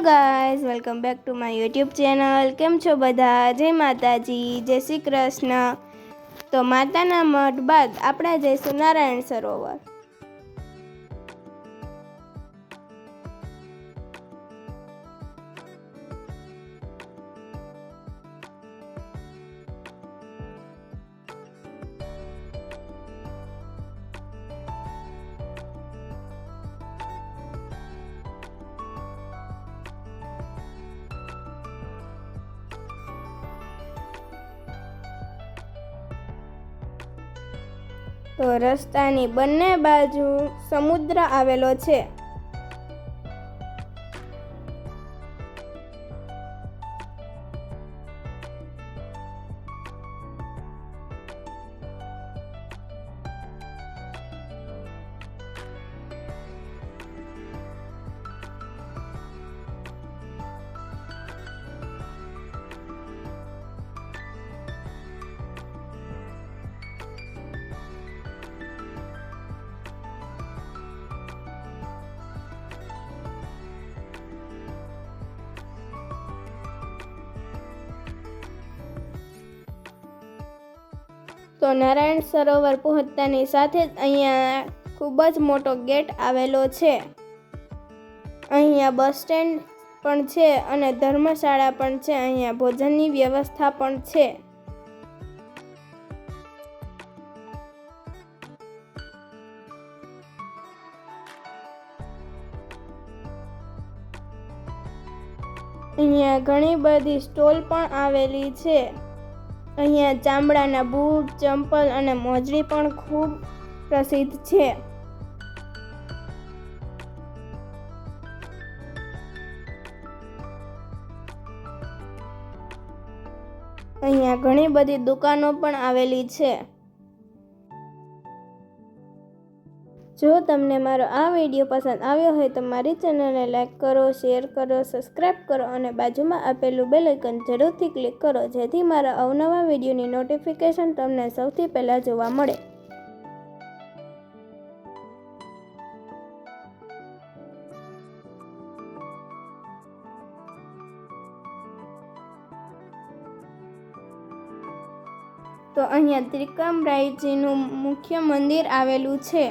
Hello guys welcome back to my YouTube channel કેમ છો બધા? જય માતાજી, જય શ્રી કૃષ્ણ. તો માતાના મઠ બાદ આપણે જઈશું નારાયણ સરોવર. રસ્તાની બંને બાજુ સમુદ્ર આવેલો છે. તો નારાયણ સરોવર પહોંચતાની સાથે જ અહીંયા ખૂબ જ મોટો ગેટ આવેલો છે. અહીંયા બસ સ્ટેન્ડ પણ છે અને ધર્મશાળા પણ છે. અહીંયા ભોજનની વ્યવસ્થા પણ છે. અહીંયા ઘણી બધી સ્ટોલ પણ આવેલી છે. અહીંયા ચામડાના બૂટ, ચંપલ અને મોજડી પણ ખૂબ પ્રસિદ્ધ છે. અહીંયા ઘણી બધી દુકાનો પણ આવેલી છે. જો તમને મારો આ વીડિયો પસંદ આવ્યો હોય તો મારી ચેનલને લાઇક કરો, શેર કરો સબસ્ક્રાઈબ કરો અને બાજુમાં આપેલું બેલ આઇકન જરૂરથી ક્લિક કરો, જેથી મારા અવનવા વિડીયોની નોટિફિકેશન તમને સૌથી પહેલાં જોવા મળે. તો અહીંયા ત્રિકમરાયજીનું મુખ્ય મંદિર આવેલું છે.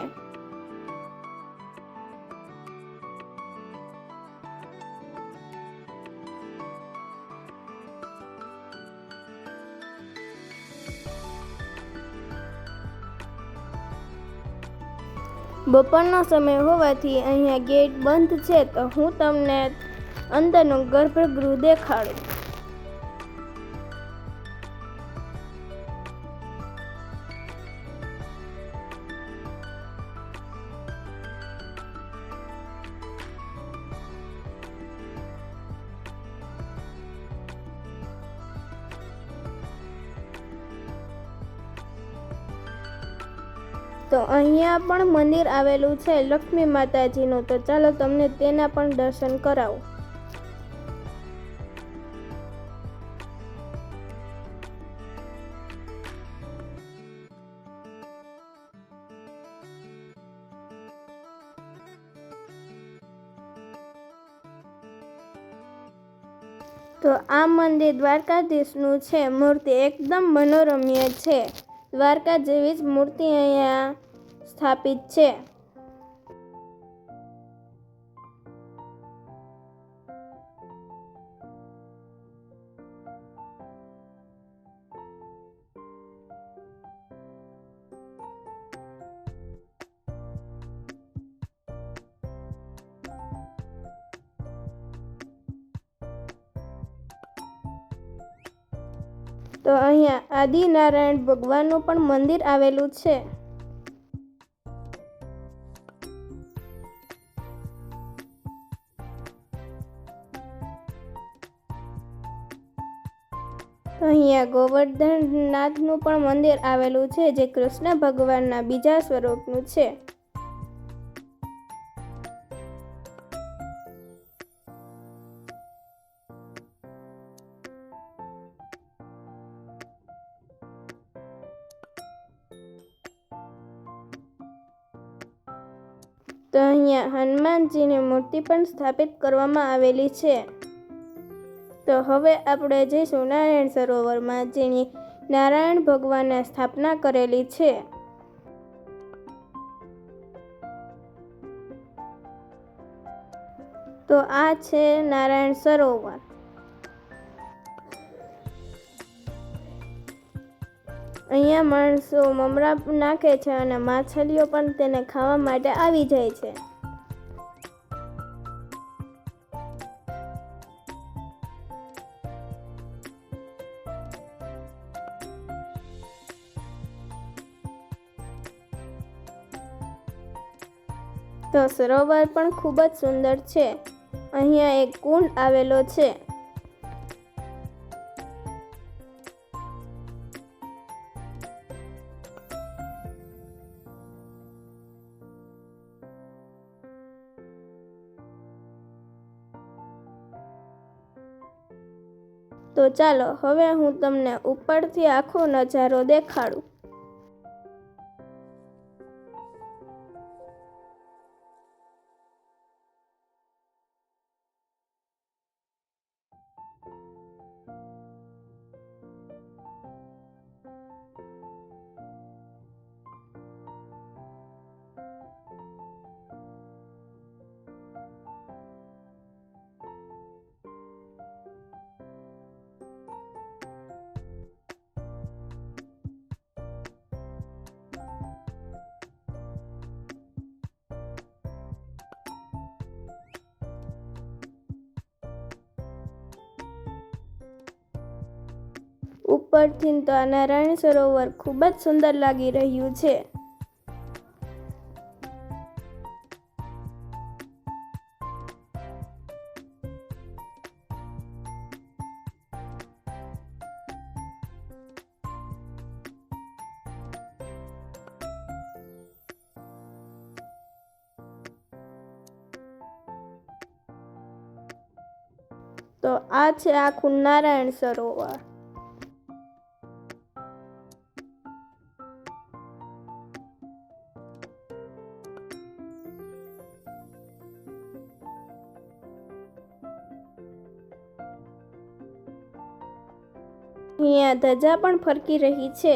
બપોરનો સમય હોવાથી અહીંયા ગેટ બંધ છે તો હું તમને અંદરનું ગર્ભગૃહ દેખાડું. તો અહીંયા પણ મંદિર આવેલું છે, લક્ષ્મી માતાજીનું. તો ચાલો તમને તેના પણ દર્શન કરાવું. તો આ મંદિર દ્વારકાધીશનું છે, મૂર્તિ એકદમ મનોરમ્ય છે. દ્વારકા જેવી જ મૂર્તિ અહીંયા સ્થાપિત છે. તો અહીંયા આદિનારાયણ ભગવાનનું પણ મંદિર આવેલું છે. તો અહીંયા ગોવર્ધનનાથનું પણ મંદિર આવેલું છે, જે કૃષ્ણ ભગવાનના બીજા સ્વરૂપનું છે. તો અહીંયા હનુમાનજીની મૂર્તિ પણ સ્થાપિત કરવામાં આવેલી છે. તો હવે આપણે જઈશું નારાયણ સરોવરમાં, જેની નારાયણ ભગવાને સ્થાપના કરેલી છે. તો આ છે નારાયણ સરોવર. અહીંયા માણસો મમરા નાખે છે અને માછલીઓ પણ તેને ખાવા માટે આવી જાય છે. તો સરોવર પણ ખૂબ જ સુંદર છે. અહીંયા એક કુંડ આવેલો છે. તો ચાલો હવે હું તમને ઉપરથી આખો નજારો દેખાડું. ઉપરથી તો આ નારાયણ સરોવર ખૂબ જ સુંદર લાગી રહ્યું છે. તો આ છે આખું નારાયણ સરોવર. અહીંયા ધજા પણ ફરકી રહી છે.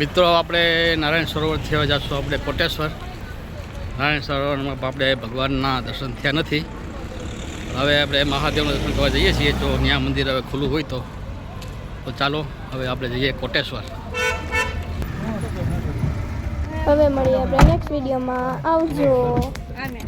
મિત્રો આપણે નારાયણ સરોવર થવા જઈશું આપણે કોટેશ્વર. નારાયણ સરોવરમાં આપણે ભગવાનના દર્શન થયા નથી. હવે આપણે મહાદેવનું દર્શન કરવા જઈએ છીએ જો ત્યાં મંદિર હવે ખુલ્લું હોય તો. તો ચાલો હવે આપણે જઈએ કોટેશ્વર. હવે મળીએ આપણે નેક્સ્ટ વિડીયોમાં આવજો. આને